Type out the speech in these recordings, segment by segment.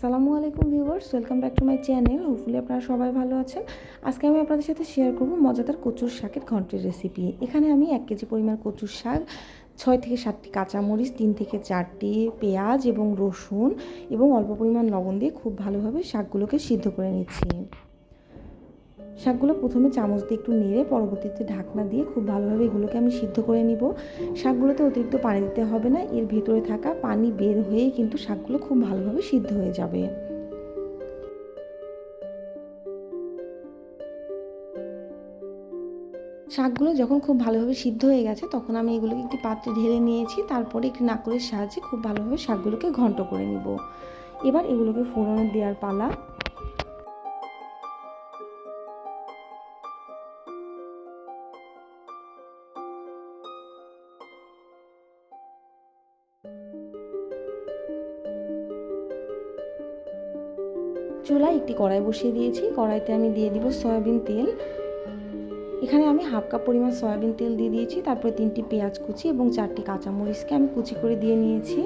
আসসালামু আলাইকুম viewers, welcome back to my channel. Hopefully আপনারা সবাই ভালো আছেন। আজকে আমি আপনাদের সাথে শেয়ার করব মজাদার কচুর শাকের ঘন্টের রেসিপি এখানে আমি এক কেজি পরিমাণ কচুর শাক, ছয় থেকে সাতটি কাঁচামরিচ, তিন থেকে চারটি পেঁয়াজ এবং রসুন এবং অল্প পরিমাণ লবণ দিয়ে খুব ভালোভাবে শাকগুলোকে সিদ্ধ করে নিচ্ছি। শাকগুলো প্রথমে চামচ দিয়ে একটু নেড়ে পরবর্তীতে ঢাকনা দিয়ে খুব ভালোভাবে এগুলোকে আমি সিদ্ধ করে নিব। শাকগুলোতে অতিরিক্ত পানি দিতে হবে না, এর ভেতরে থাকা পানি বের হয়ে কিন্তু শাকগুলো খুব ভালোভাবে সিদ্ধ হয়ে যাবে। শাকগুলো যখন খুব ভালোভাবে সিদ্ধ হয়ে গেছে, তখন আমি এগুলোকে একটি পাত্রে ঢেলে নিয়েছি, তারপরে একটি নাকলের সাহায্যে খুব ভালোভাবে শাকগুলোকে ঘন্ট করে নিব। এবার এগুলোকে ফোড়নে দেওয়ার পালা চুলায় একটি কড়াই বসিয়ে দিয়েছি। কড়াইতে আমি দিয়ে দিব সয়াবিন তেল। এখানে আমি হাফ কাপ পরিমাণ সয়াবিন তেল দিয়ে দিয়েছি, তারপরে তিনটি পেঁয়াজ কুচি এবং চারটি কাঁচামরিচকে আমি কুচি করে দিয়ে নিয়েছি।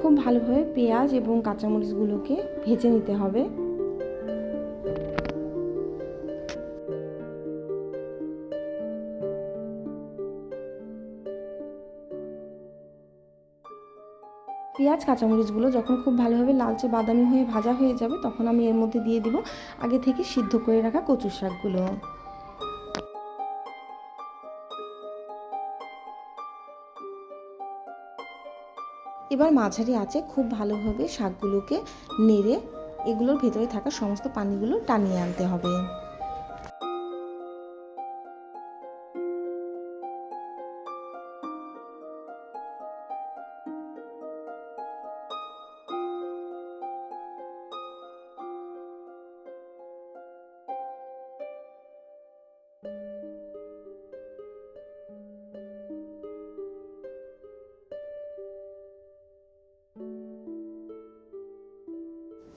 খুব ভালোভাবে পেঁয়াজ এবং কাঁচামরিচগুলোকে ভেজে নিতে হবে। পেঁয়াজ, কাঁচামরিচগুলো যখন খুব ভালোভাবে লালচে বাদামি হয়ে ভাজা হয়ে যাবে, তখন আমি এর মধ্যে দিয়ে দিব আগে থেকে সিদ্ধ করে রাখা কচুর শাকগুলো। এবার মাঝারি আছে খুব ভালোভাবে শাকগুলোকে নেড়ে এগুলোর ভেতরে থাকা সমস্ত পানিগুলো টানিয়ে আনতে হবে।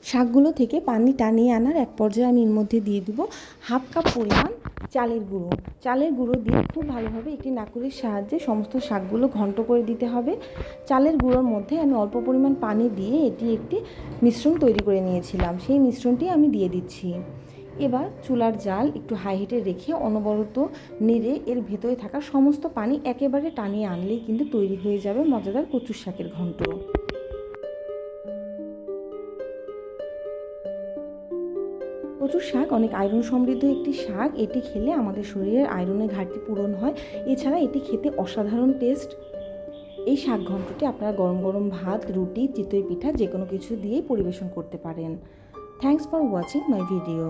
শাকগুলো থেকে পানি টানিয়ে আনার এক পর্যায়ে আমি এর মধ্যে দিয়ে দিব হাফ কাপ পরিমাণ চালের গুঁড়ো। চালের গুঁড়ো দিয়ে খুব ভালোভাবে একটি নাকুরির সাহায্যে সমস্ত শাকগুলো ঘন্ট করে দিতে হবে। চালের গুঁড়োর মধ্যে আমি অল্প পরিমাণ পানি দিয়ে এটি একটি মিশ্রণ তৈরি করে নিয়েছিলাম। সেই মিশ্রণটি আমি দিয়ে দিচ্ছি। এবার চুলার জাল একটু হাই হিটে রেখে অনবরত নেড়ে এর ভেতরে থাকা সমস্ত পানি একেবারে টানিয়ে আনলেই কিন্তু তৈরি হয়ে যাবে মজাদার কচুর শাকের ঘন্ট। কচুর শাক, অনেক আয়রন সমৃদ্ধ একটি শাক। এটি খেলে আমাদের শরীরের আয়রনের ঘাটতি পূরণ হয়। এছাড়া এটি খেতে অসাধারণ টেস্ট এই শাক ঘন্টটি আপনারা গরম গরম ভাত, রুটি, চিতই পিঠা যে কোনো কিছু দিয়েই পরিবেশন করতে পারেন। Thanks for watching my video